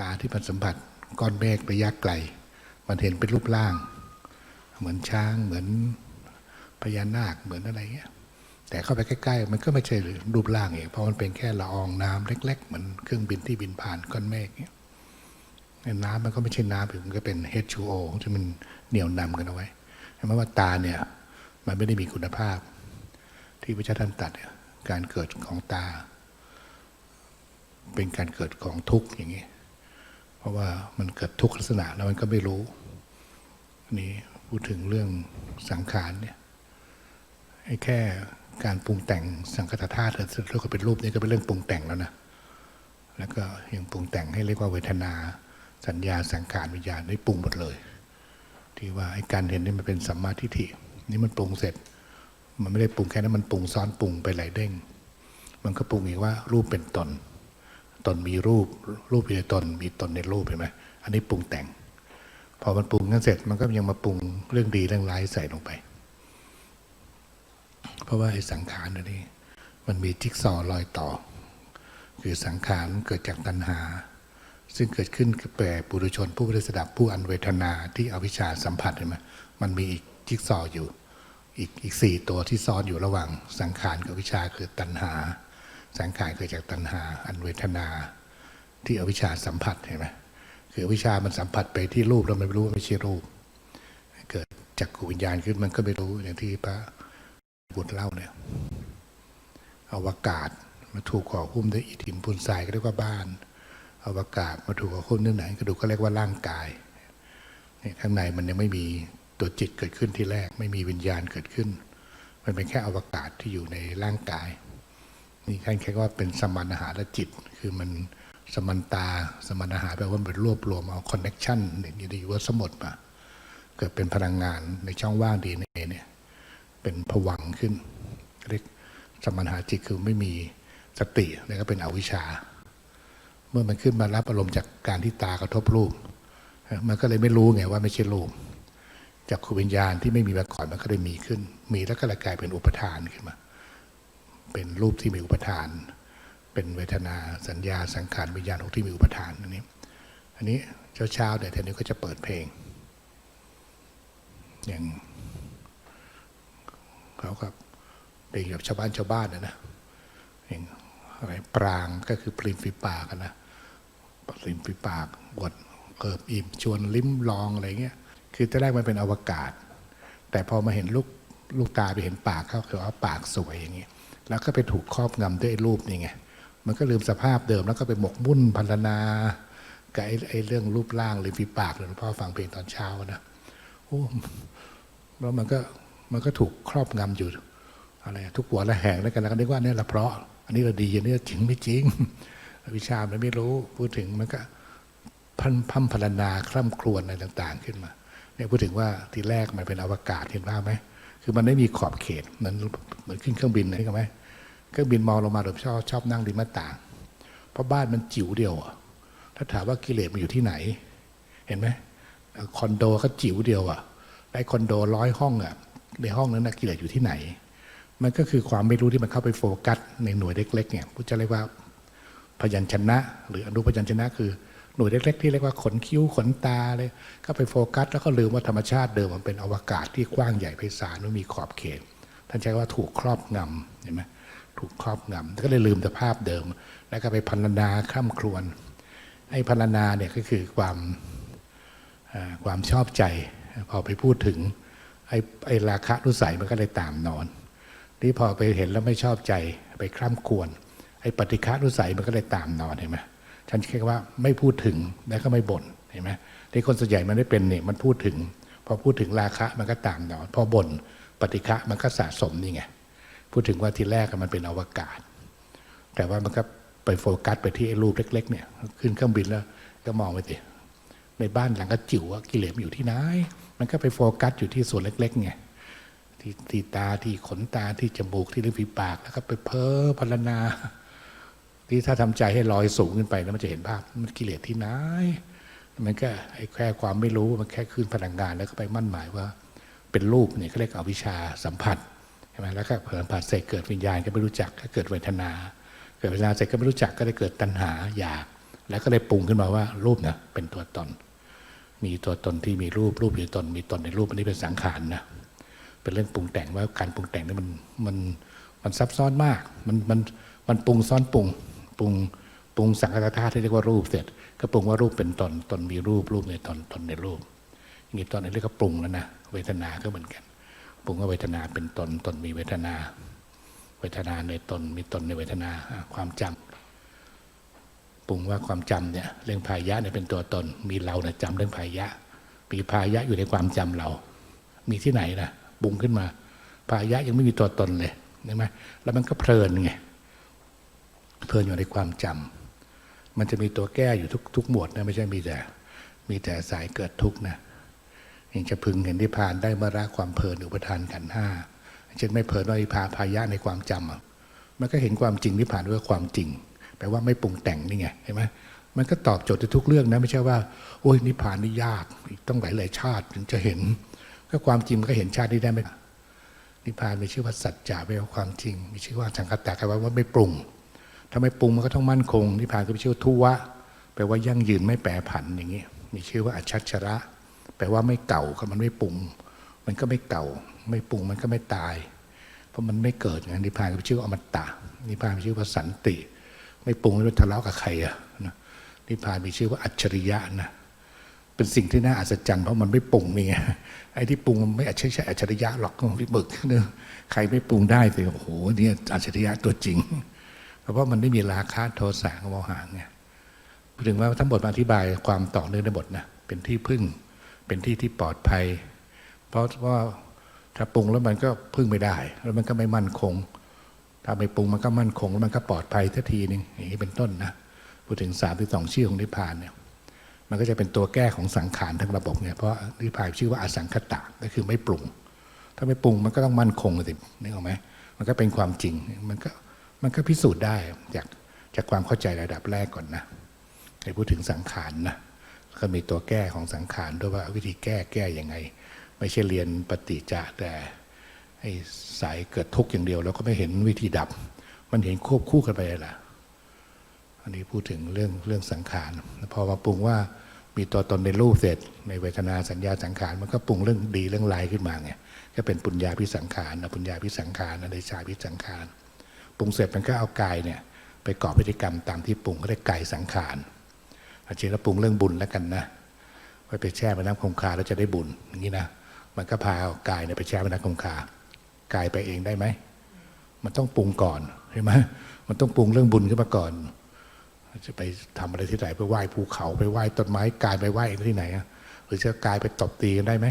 ตาที่มันสัมผัสก้อนเมฆระยะไกล มันเห็นเป็นรูปร่าง เหมือนช้างเหมือนพญานาคเหมือนอะไรเงี้ยแต่เข้าไปใกล้ๆ มันก็ไม่ใช่รูปร่างเองเพราะมันเป็นแค่ละอองน้ำเล็ก ๆ เหมือนเครื่องบินที่บินผ่านก้อนเมฆเงี้ยน้ำมันก็ไม่ใช่น้ำมันก็เป็น H2O ที่มันเหนี่ยวนำกันเอาไว้เห็นไหมว่าตาเนี่ยมันไม่ได้มีคุณภาพ ที่พระเจ้าท่านตัดการเกิดของตา เป็นการเกิดของทุกข์อย่างนี้ เพราะว่ามันเกิดทุกข์ลักษณะแล้วมันก็ไม่รู้นนี้พูดถึงเรื่องสังขารเนี่ยไอ้แค่การปรุงแต่งสังคตธาตุแล้วก็เป็นรูปนี่ก็เป็นเรื่องปรุงแต่งแล้วนะแล้วก็ยังปรุงแต่งให้เรียกว่าเวทนา สัญญาสังขารวิญญาณได้ปรุงหมดเลย ที่ว่าไอ้การเห็นนี่มันเป็นสัมมาทิฏฐินี่มันปรุงเสร็จ มันไม่ได้ปรุงแค่นั้นมันปรุงซ้อนปรุงไปหลายเด้ง มันก็ปรุงอีกว่ารูปเป็นตน ตนมีรูปรูปมีตนมีตนในรูปเห็นไหมอันนี้ปรุงแต่ง พอมันปรุงนั้นเสร็จมันก็ยังมาปรุงเรื่องดีเรื่องร้ายใส่ลงไป เพราะว่าไอ้สังขารนนี้มันมีจิ๊กซอรอยต่อ คือสังขารเกิดจากตัณหา ซึ่งเกิดขึ้นกับแปรปุถุชนผู้ได้สดับผู้อันเวทนาที่อวิชชาสัมผัสเห็นไหมมันมีอีกจิ๊กซออยู่ อีกอีกสี่ตัวที่ซ้อนอยู่ระหว่างสังขารกับวิชาคือตัณหา สังขารเกิดจากตัณหา อันเวทนาที่อวิชชาสัมผัสเห็นไหมคืออวิชชามันสัมผัสไปที่รูปแล้วมันไม่รู้ว่าไม่ใช่รูป เกิดจากขูวิญญาณขึ้นมันก็ไม่รู้อย่างที่พระบุตรเล่าเนี่ยอวกาศมาถูกก่อหุ้มด้วยอิฐหินปูนทรายก็เรียกว่าบ้าน อวกาศมาถูกก่อหุ้มด้วยหนังกระดูกก็เรียกว่าร่างกายเนี่ยข้างในมันยังไม่มีตัวจิตเกิดขึ้นที่แรก ไม่มีวิญญาณเกิดขึ้น มันเป็นแค่อวกาศที่อยู่ในร่างกาย นี่ท่านแค่ว่าเป็นสมานหาและจิต คือมันสมันตาสมานหาแปลว่ามันรวบรวมเอาคอนเน็กชันเนี่ยดีว่าสมดมาเกิดเป็นพลังงานในช่องว่างดีเเนี่ยเป็นผวังขึ้นเรียกสมานหาจิตคือไม่มีสติแล้วก็เป็นอวิชชา เมื่อมันขึ้นมารับอารมณ์จากการที่ตากระทบรูปมันก็เลยไม่รู้ไงว่าไม่ใช่รูปจากขูวิญญาณที่ไม่มีมาก่อนมันก็เลยมีขึ้น มีแล้วก็เลยกลายเป็นอุปทานขึ้นมา เป็นรูปที่มีอุปทาน เป็นเวทนาสัญญาสังขารวิญญาณที่มีอุปทานอันนี้ อันนี้เช้าๆเนี่ยวทีนี้ก็จะเปิดเพลง อย่างเขากับเพลงแบบชาวบ้านชาวบ้านนะนะอย่างอะไรปรางก็คือปริมฝีปากนะปริมฝีปากบทเกิบอิ่มชวนลิ้มลองอะไรเงี้ยคือตอนแรกมันเป็นอวกาศ แต่พอมาเห็นลูกลูกตาไปเห็นปากเขาคือว่าปากสวยอย่างเงี้ย แล้วก็ไปถูกครอบงำด้วยไอ้รูปนี่ไง มันก็ลืมสภาพเดิม แล้วก็ไปหมกมุ่นพันธนากับไอ้ไอ้เรื่องรูปร่างหรือฝีปากหลวงพ่อฟังเพลงตอนเช้านะโอ้แล้วมันก็มันก็ถูกครอบงำอยู่อะไรทุกหัวละแหงแล้วกันแล้วก็นึกว่าเนี่ยละเพราะ อันนี้เราดีอันนี้จริงไม่จริง วิชามันไม่รู้พูดถึงมันก็พันพัมพรรณนาคร่ำครวญอะไรต่าง ๆ ขึ้นมาเนี่ยพูดถึงว่าทีแรกมันเป็นอวกาศเห็นว่าไหมคือมันไม่มีขอบเขตเหมือนเหมือนขึ้นเครื่องบินเห็นไหม เครื่องบินมองลงมาโดยชอบชอบนั่งริมหน้าต่าง เพราะบ้านมันจิ๋วเดียวอะถ้าถามว่ากิเลสมันอยู่ที่ไหน เห็นไหมคอนโดก็จิ๋วเดียวอะได้คอนโดร้อยห้องอะในห้องนั้นนะกิเลสอยู่ที่ไหน มันก็คือความไม่รู้ที่มันเข้าไปโฟกัสในหน่วยเล็กๆเนี่ยพุทธเจ้าเรียกว่าพยัญชนะ หรืออนุพยัญชนะคือหน่วยเล็กๆที่เรียกว่าขนคิ้วขนตาเลยก็ไปโฟกัส แล้วก็ลืมว่าธรรมชาติเดิมมันเป็นอวกาศที่กว้างใหญ่ไพศาลไม่มีขอบเขต ท่านใช้ว่าถูกครอบงำเห็นไหม ถูกครอบงำก็เลยลืมสภาพเดิม แล้วก็ไปพันนาข้ามครวนไอ้พันนาเนี่ยก็คือความความชอบใจ พอไปพูดถึงไอ้ไอ้ราคะนุสัยมันก็เลยตามนอน ที่พอไปเห็นแล้วไม่ชอบใจไปคร่ำควรไอ้ปฏิฆานุสัยมันก็เลยตามนอนเห็นไหมฉันแค่ว่าไม่พูดถึงแล้วก็ไม่บ่นเห็นไหมที่คนส่วนใหญ่มันไม่เป็นเนี่ยมันพูดถึง พอพูดถึงราคะมันก็ตามนอน พอบ่นปฏิฆะมันก็สะสมนี่ไง พูดถึงว่าทีแรกมันเป็นอวกาศ แต่ว่ามันก็ไปโฟกัสไปที่ไอ้รูปเล็ก ๆ เนี่ย ขึ้นเครื่องบินแล้วก็มองไปสิในบ้านหลังก็จิ๋วกิเลสมันอยู่ที่ไหนมันก็ไปโฟกัสอยู่ที่ส่วนเล็กๆไงที่ที่ตาที่ขนตาที่จมูกที่ริมฝีปากแล้วก็ไปเพ้อพรรณนาที่ถ้าทำใจให้ลอยสูงขึ้นไปแล้วมันจะเห็นภาพมันกิเลสที่ไหนมันก็ไอ้แค่ความไม่รู้มันแค่ขึ้นพลังงานแล้วก็ไปมั่นหมายว่า เป็นรูปเนี่ยเขาเรียกอวิชชาสัมผัส ช่ไหมแล้วก็เผลอผัสเสร็จเกิดวิญญาณก็ไม่รู้จักก็เกิดเวทนา เกิดเวทนาเสร็จก็ไม่รู้จักก็ได้เกิดตัณหาอยาก แล้วก็เลยปรุงขึ้นมาว่ารูปนะเป็นตัวตน มีตัวตนที่มีรูปรูปอยู่ตน มีตนในรูปอันนี้เป็นสังขารนะเป็นเรื่องปรุงแต่งว่าการปรุงแต่งนี่มันมันมันซับซ้อนมากมันมันมันปรุงซ้อนปรุงปรุงปรุงสังขารธาตุที่เรียกว่ารูปเสร็จ ก็ปรุงว่ารูปเป็นตนตนมีรูปรูปในตนตนในรูปอย่างนี้ตอนนี้เรียกว่าปรุงแล้วนะเวทนาก็เหมือนกัน รุงว่าเวทนาเป็นตนตนมีเวทนา เวทนาในตนมีตนในเวทนาความจำปรุงว่าความจำเนี่ยเรื่องพายะเนี่ยเป็นตัวตน มีเราเนี่ยจำเรื่องพายะมีพายะอยู่ในความจำเรา มีที่ไหนนะปรุงขึ้นมาพายะยังไม่มีตัวตนเลยใช่ไหมแล้วมันก็เพลินไงเพลินอยู่ในความจำมันจะมีตัวแก้อยู่ทุกทุกหมวดนะไม่ใช่มีแต่มีแต่สายเกิดทุกข์นะ ยังจะพึงเห็นนิพพานได้เมื่อละความเพลินอุปทานขันห้าเช่นไม่เพลินว่านิพพานพายะในความจำอะมันก็เห็นความจริงนิพพานด้วยความจริงแปลว่าไม่ปรุงแต่งนี่ไงเห็นไหมมันก็ตอบโจทย์ในทุกเรื่องนะไม่ใช่ว่าโอ้ยนิพพานนี่ยากอีกต้องหลายหลายชาติถึงจะเห็น ก็ความจริงมันก็เห็นชาตินี้ได้ไหมนิพพานมีชื่อว่าสัจจะแปลว่าความจริง มีชื่อว่าสังคตะแปลว่าไม่ปรุง ถ้าไม่ปรุงมันก็ต้องมั่นคงนิพพานก็มีชื่อว่าทุวะแปลว่ายั่งยืนไม่แปรผันอย่างนี้มีชื่อว่าอัจฉชระ แปลว่าไม่เก่าก็มันไม่ปรุง มันก็ไม่เก่า ไม่ปรุงมันก็ไม่ตาย เพราะมันไม่เกิดนิพพานก็มีชื่อว่าอมตะนิพพานมีชื่อว่าสันติ ไม่ปรุงแล้วทะเลาะกับใครอะนะนิพพานมีชื่อว่าอัจฉริยะนะเป็นสิ่งที่น่าอัศจรรย์เพราะมันไม่ปรุงนี่ไงไอ้ที่ปรุงมันไม่ใช่ใช่อัจฉริยะหรอกพี่บึกเนอะใครไม่ปรุงได้สิโอ้โหเนี่ยอัจฉริยะตัวจริง เพราะว่ามันไม่มีราคะโทสะโมหะไงถึงว่าทั้งหมดมาอธิบายความต่อเนื่องในบทนะเป็นที่พึ่ง เป็นที่ที่ปลอดภัย เพราะว่าถ้าปรุงแล้วมันก็พึ่งไม่ได้ แล้วมันก็ไม่มั่นคง ถ้าไม่ปรุงมันก็มั่นคง แล้วมันก็ปลอดภัยทันทีหนึงอย่างนี้เป็นต้นนะพูดถึงสามที่สองชื่อของนิพพานเนี่ยมันก็จะเป็นตัวแก้ของสังขารทั้งระบบเนี่ยเพราะนิพพานชื่อว่าอสังคตะก็คือไม่ปรุง ถ้าไม่ปรุงมันก็ต้องมั่นคงสินึกออกไหมมันก็เป็นความจริงมันก็มันก็พิสูจน์ได้จากจากความเข้าใจระดับแรกก่อนนะในพูดถึงสังขารนะ ก็มีตัวแก้ของสังขารด้วยว่าวิธีแก้แก้ยังไง ไม่ใช่เรียนปฏิจจะแต่ไอ้สายเกิดทุกข์อย่างเดียว แล้วก็ไม่เห็นวิธีดับ มันเห็นควบคู่กันไปเลยล่ะอันนี้พูดถึงเรื่องเรื่องสังขารพอมาปรุงว่ามีตัวตนในรูปเสร็จ ในเวทนาสัญญาสังขารมันก็ปรุงเรื่องดีเรื่องลายขึ้นมาไงก็เป็นปุญญาพิสังขารปุญญาพิสังขารอเนชาพิสังขารปรุงเสร็จมันก็เอากายเนี่ยไปก่อพฤติกรรมตามที่ปรุงก็ได้กายสังขาร อาจารย์เราปรุงเรื่องบุญแล้วกันนะไว้ไปแช่ไปน้ำคงคาแล้วจะได้บุญอย่างนี้นะมันก็พากายเนี่ยไปแช่ไปน้ำคงคากายไปเองได้ไหมมันต้องปรุงก่อนใช่ไหมมันต้องปรุงเรื่องบุญขึ้นมาก่อน จะไปทำอะไรที่ไหนไปไหว้ภูเขาไปไหว้ต้นไม้กายไปไหว้เองที่ไหนหรือจะกายไปตบตีกันได้ไหม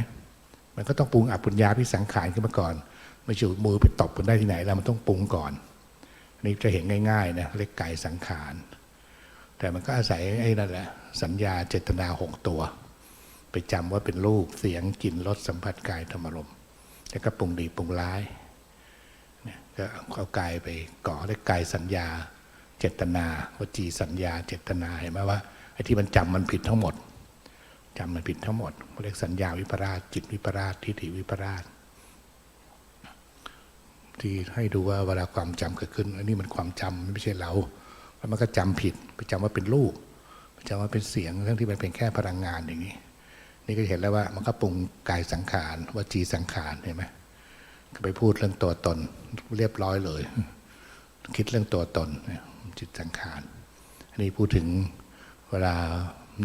มันก็ต้องปรุงอปุญญาพิสังขารขึ้นมาก่อนไม่ใช่มือไปตบกันได้ที่ไหนแล้วมันต้องปรุงก่อนนนี่จะเห็นง่ายๆนะเรียกกายสังขาร แต่มันก็อาศัยไอ้นั่นแหละ สัญญาเจตนาหกตัว ไปจำว่าเป็นรูปเสียงกลิ่นรสสัมผัสกายธรรมารมแล้วก็ปรุงดีปรุงร้ายเนี่ยก็เอากายไปก่อเรียกกายสัญญาเจตนาวจีสัญญาเจตนาเห็นไหมว่าไอ้ที่มันจำมันผิดทั้งหมดจำมันผิดทั้งหมดเรียกสัญญาวิปราชจิตวิปราชทิฏฐิวิปราชที่ให้ดูว่าเวลาความจำเกิดขึ้นอันนี้มันความจำไม่ใช่เรา แล้วมันก็จำผิดไปจำว่าเป็นรูปไปจำว่าเป็นเสียงเรื่องที่มันเป็นแค่พลังงานอย่างนี้ นี่ก็เห็นแล้วว่ามันก็ปรุงกายสังขารวจีสังขารเห็นไหมก็ไปพูดเรื่องตัวตนเรียบร้อยเลย คิดเรื่องตัวตนจิตสังขารอันนี้พูดถึงเวลา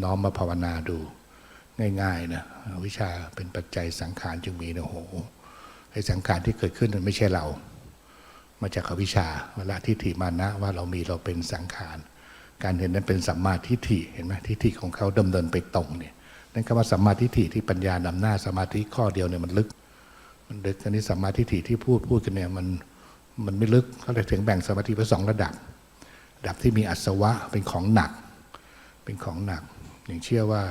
น้อมมาภาวนาดูง่ายๆนะวิชาเป็นปัจจัยสังขารจึงมีนะโหไอ้สังขารที่เกิดขึ้นมันไม่ใช่เรา มาจากอวิชชาเวลาทิฏฐิมานะว่าเรามีเราเป็นสังขาร การเห็นนั้นเป็นสัมมาทิฏฐิเห็นไหมทิฏฐิของเขาดำเนินไปตรงเนี่ยนั่นคำว่าสัมมาทิฏฐิที่ปัญญานำหน้าสมาธิข้อเดียวเนี่ยมันลึก มันลึกอันนี้สัมมาทิฏฐิที่พูดพูดกันเนี่ยมันมันไม่ลึกเขาเลยถึงแบ่งสมาธิเป็นสองระดับระดับที่มีอัศวะเป็นของหนัก เป็นของหนัก อย่างเชื่อว่า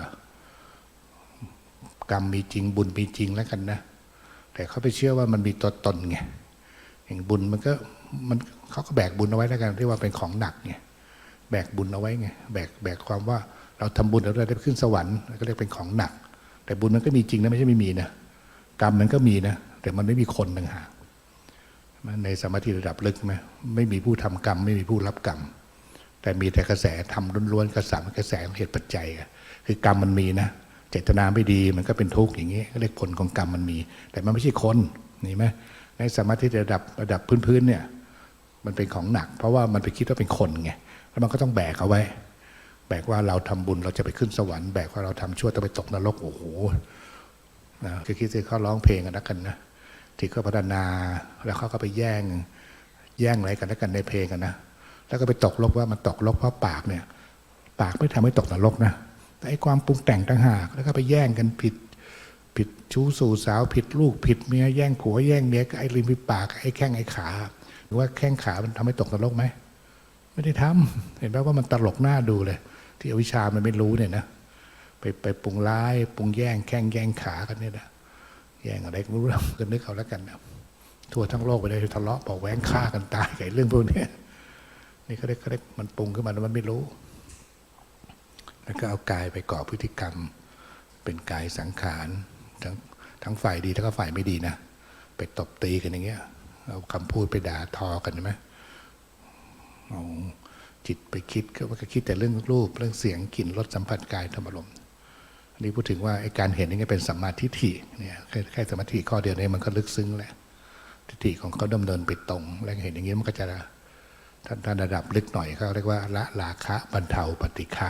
กรรมมีจริงบุญมีจริงแล้วกันนะ แต่เขาไปเชื่อว่ามันมีตัวตนไง อย่างบุญมันก็มันเขาก็แบกบุญเอาไว้แล้วกันที่ว่าเป็นของหนักไงแบกบุญเอาไว้ไงแบกแบกความว่าเราทำบุญแล้วเราได้ขึ้นสวรรค์ก็เรียกเป็นของหนัก แต่บุญมันก็มีจริงนะไม่ใช่ไม่มีนะกรรมมันก็มีนะแต่มันไม่มีคนต่างหากในสมาธิระดับลึกไหมไม่มีผู้ทำกรรม ไม่มีผู้รับกรรม แต่มีแต่กระแสทำล้วนๆกระสามกระแสของเหตุปัจจัยคือกรรมมันมีนะเจตนาไม่ดีมันก็เป็นทุกข์อย่างนี้เรียกผลของกรรมมันมี แต่มันไม่ใช่คนนี่ไหม ในสมาธิระดับระดับพื้นๆเนี่ยมันเป็นของหนัก เพราะว่ามันไปคิดว่าเป็นคนไงแล้วมันก็ต้องแบกเอาไว้ แบกว่าเราทำบุญเราจะไปขึ้นสวรรค์แบกว่าเราทำชั่วจะไปตกนรกโอ้โหนะคือคิดที่เขาร้องเพลงกันนะกันนะที่เขาพัฒนาแล้วเขาก็ไปแย่งแย่งอะไรกันแล้วกันในเพลงกันนะแล้วก็ไปตกลกว่ามันตกลกเพราะปากเนี่ย ปากไม่ทำให้ตกนรกนะแต่ไอ้ความปรุงแต่งต่างหากแล้วก็ไปแย่งกันผิด ผิดชู้สู่สาวผิดลูกผิดเมียแย่งผัวแย่งเมียไอ้ริมฝีปากไอ้แข้งไอ้ขาหรือว่าแข้งขามันทำให้ตกนรกไหมไม่ได้ทำเห็นไหมว่ามันตลกหน้าดูเลย ที่อวิชามันไม่รู้เนี่ยนะไปไปปรุงร้ายปรุงแย่งแข้งแย่งขากันเนี่ยนะแย่งอะไรก็ไม่รู้เราก็นึกเอาแล้วกันนะทั่วทั้งโลกไปเลยทะเลาะเบาแหวงฆ่ากันตายกับไอ้เรื่องพวกนี้นี่เขาเรียกเขาเรียกมันปรุงขึ้นมาแล้วมันไม่รู้แล้วก็เอากายไปก่อพฤติกรรม เป็นกายสังขาร ทั้งทั้งฝ่ายดีแล้วก็ฝ่ายไม่ดีนะไปตบตีกันอย่างเงี้ยเอาคำพูดไปด่าทอกันใช่ไหมเอาจิตไปคิดก็ว่าคิดแต่เรื่องรูปเรื่องเสียงกลิ่นรสสัมผัสกายธรรมารมอันนี้พูดถึงว่าไอ้การเห็นนี่เป็นสัมมาทิฏฐิเนี่ยแค่แค่สมาธิข้อเดียวนี้มันก็ลึกซึ้งแหละทิฏฐิของเขาดำเนินไปตรงแล้วเห็นอย่างนี้มันก็จะท่านท่านระดับลึกหน่อยเขาเรียกว่าละราคะบรรเทาปฏิฆะ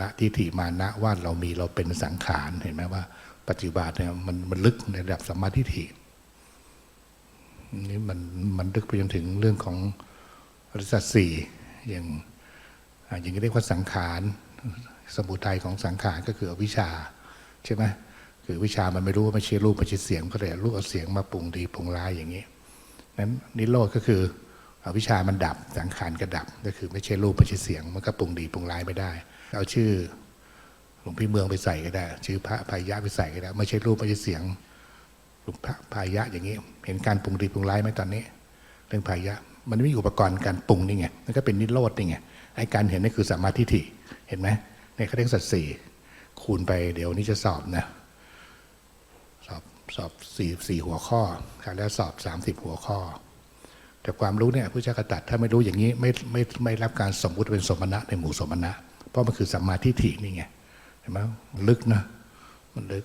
ละทิฏฐิมานะว่าเรามีเราเป็นสังขารเห็นไหมว่า ปัจจุบันเนี่ยมันมันลึกในระดับสัมมาทิฏฐินี่มันมันลึกไปจนถึงเรื่องของอริยสัจสี่อย่างอย่างนี้เรียกว่าสังขารสมุทัยของสังขารก็คืออวิชชาใช่ไหมคือวิชามันไม่รู้ว่าไม่ใช่รูปไม่ใช่เสียงก็เลยรูปเอาเสียงมาปรุงดีปรุงร้ายอย่างนี้นั้นนิโรธก็คืออวิชามันดับสังขารก็ดับ ก็คือไม่ใช่รูปไม่ใช่เสียง มันก็ปรุงดีปรุงร้ายไม่ได้ เอาชื่อ ลวงพี่เมืองไปใส่ก็ได้ ชื่อพระพายะไปใส่ก็ได้ ไม่ใช่รูปไม่ใช่เสียงหลวงพระพายะอย่างนี้ เห็นการปรุงดีปรุงร้ายไหมตอนนี้ เรื่องพายะ มันไม่มีอุปกรณ์การปรุงนี่ไงมันก็เป็นนิโรธนี่ไงไอ้การเห็นนี่คือสัมมาทิฏฐิเห็นไหมในคดีสัตว์สี่คูณไปเดี๋ยวนี้จะสอบนะสอบสอบสี่สี่หัวข้อคราวแล้วสอบสามสิบหัวข้อ แต่ความรู้เนี่ยผู้เจ้ากตัดถ้าไม่รู้อย่างนี้ไม่ไม่ไม่รับการสมมุติเป็นสมณะในหมู่สมณะ เพราะมันคือสัมมาทิฏฐินี่ไง ห็นไหมมันลึกนะ มันลึก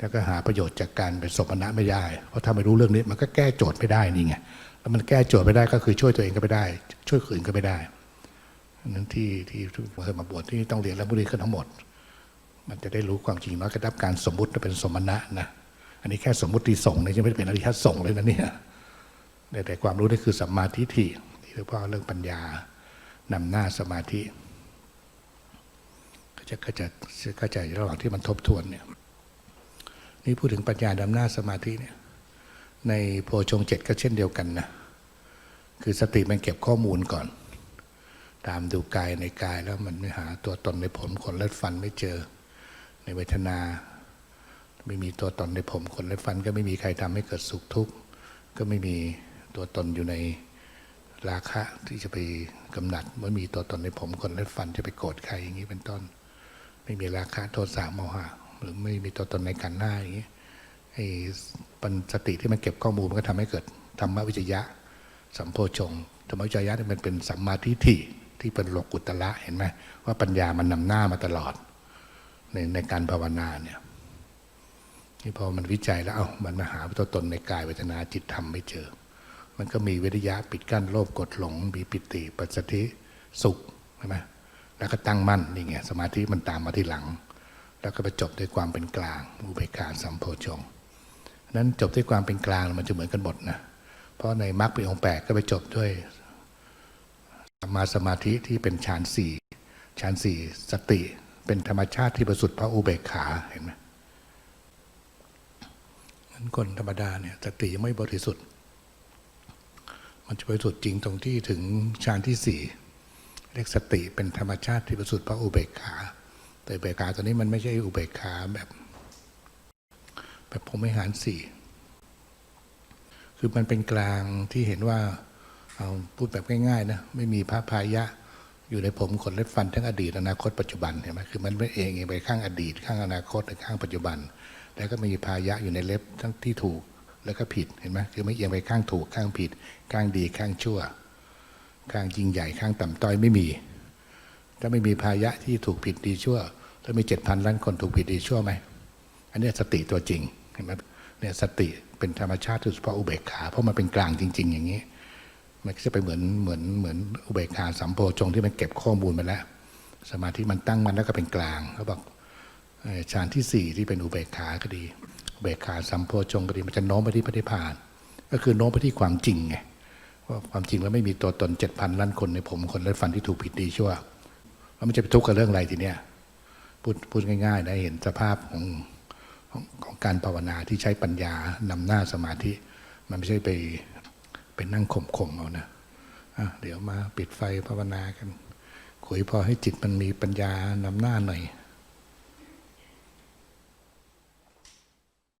แล้วก็หาประโยชน์จากการเป็นสมณะไม่ได้ เพราะถ้าไม่รู้เรื่องนี้ มันก็แก้โจทย์ไม่ได้นี่ไง แล้วมันแก้โจทย์ไม่ได้ก็คือช่วยตัวเองก็ไม่ได้ ช่วยคนอื่นก็ไม่ได้นั้นที่ที่เคยมาบวชที่ต้องเรียนแล้วบุรีขึ้นทั้งหมด มันจะได้รู้ความจริงน้อยก็รับการสมมุติว่าเป็นสมณะนะ อันนี้แค่สมมุติส่งนี่ยังไม่ได้เป็นอริยส่งเลยนะเนี่ย แต่ความรู้นี่คือสัมมาทิฏฐิที่เรียกว่าเรื่องปัญญานำหน้าสมาธิ จะก็จะก็จระหว่างที่มันทบทวนเนี่ยนี่พูดถึงปัญญาดำหน้าสมาธิเนี่ยในโพชงเจ็ดก็เช่นเดียวกันนะคือสติมันเก็บข้อมูลก่อน ตามดูกายในกายแล้วมันไม่หาตัวตนในผมขนเล็บฟันไม่เจอ ในเวทนา ไม่มีตัวตนในผมขนเล็บฟัน ก็ไม่มีใครทำให้เกิดสุขทุกข์ก็ไม่มีตัวตนอยู่ในราคะที่จะไปกำหนัดไม่มีตัวตนในผมขนเล็บฟันจะไปโกรธใครอย่างนี้เป็นต้น ไม่มีราคะโทสะโมหะ หรือไม่มีตัวตนในกันหน้าอย่างนี้ไอ้ปัญสติที่มันเก็บข้อมูลมันก็ทำให้เกิดธรรมวิจยะ สัมโพชงฆ์ธรรมวิจยะนี่มันเป็นสัมมาทิฏฐิที่เป็นโลกุตละเห็นไหมว่าปัญญามันนำหน้ามาตลอด ในในการภาวนาเนี่ยนี่พอมันวิจัยแล้วเอา้ามันมาหาตัวตนในกายเวทนาจิตธรรมไม่เจอ มันก็มีวิทยะปิดกั้นโลภกดหลงมีปิติ ปัสสธิสุขใช่ไหม แล้วก็ตั้งมั่นนี่ไงสมาธิมันตามมาที่หลัง แล้วก็ไปจบด้วยความเป็นกลางอุเบกขาสัมโพชงนั้นจบด้วยความเป็นกลางมันจะเหมือนกันหมดนะเพราะในมรรคเป็นองค์แปดก็ไปจบด้วยสัมมาสมาธิที่เป็นฌานสี่ฌานสี่สติเป็นธรรมชาติที่ประสุดพระอุเบกขาเห็นไหมนั้นคนธรรมดาเนี่ยสติยังไม่บริสุทธิ์ มันจะบริสุทธิ์จริงตรงที่ถึงฌานที่สี่ เรียกสติเป็นธรรมชาติที่ประสุดพระอุเบกขา แต่อุเบกขาตัวนี้มันไม่ใช่อุเบกขาแบบ แบบผมไม่หารสี่คือมันเป็นกลางที่เห็นว่าเอาพูดแบบง่ายๆนะไม่มีพระพายะ อยู่ในผมขนเล็บฟันทั้งอดีตอนาคตปัจจุบันเห็นไหมคือมันไม่เองเองไปข้างอดีต ข้างอนาคตหรือข้างปัจจุบัน แล้วก็มีพายะอยู่ในเล็บทั้งที่ถูกแล้วก็ผิดเห็นไหมคือไม่เอียงไปข้างถูกข้างผิด ข้างดีข้างชั่ว ข้างยิ่งใหญ่ข้างต่ำต้อยไม่มี ถ้าไม่มีพายะที่ถูกผิดดีชั่ว ถ้ามีเจ็ดพันล้านคนถูกผิดดีชั่วไหม อันนี้สติตัวจริงเห็นไหมเนี่ยสติเป็นธรรมชาติโดยเฉพาะอุเบกขา เพราะมันเป็นกลางจริง ๆ อย่างนี้ มันก็จะไปเหมือนเหมือนเหมือนอุเบกขาสัมโพชงที่มันเก็บข้อมูลมาแล้ว สมาธิมันตั้งมันแล้วก็เป็นกลางเขาบอกฌานที่สี่ที่เป็นอุเบกขาก็ดีอุเบกขาสัมโพชงก็ดีมันจะโน้มไปที่ปฏิภาณก็คือโน้มไปที่ความจริงไง ว่าความจริงแล้วไม่มีตัวตนเจ็ดพันล้านคนในผมคนและฟันที่ถูกผิดดีชั่วแล้วมันจะไปทุกข์กับเรื่องอะไรทีเนี้ยพูดพูดง่ายๆนะเห็นสภาพของของของการภาวนาที่ใช้ปัญญานำหน้าสมาธิ มันไม่ใช่ไปไปนั่งข่มๆเอานะอะเดี๋ยวมาปิดไฟภาวนากัน คุยพอให้จิตมันมีปัญญานำหน้าหน่อย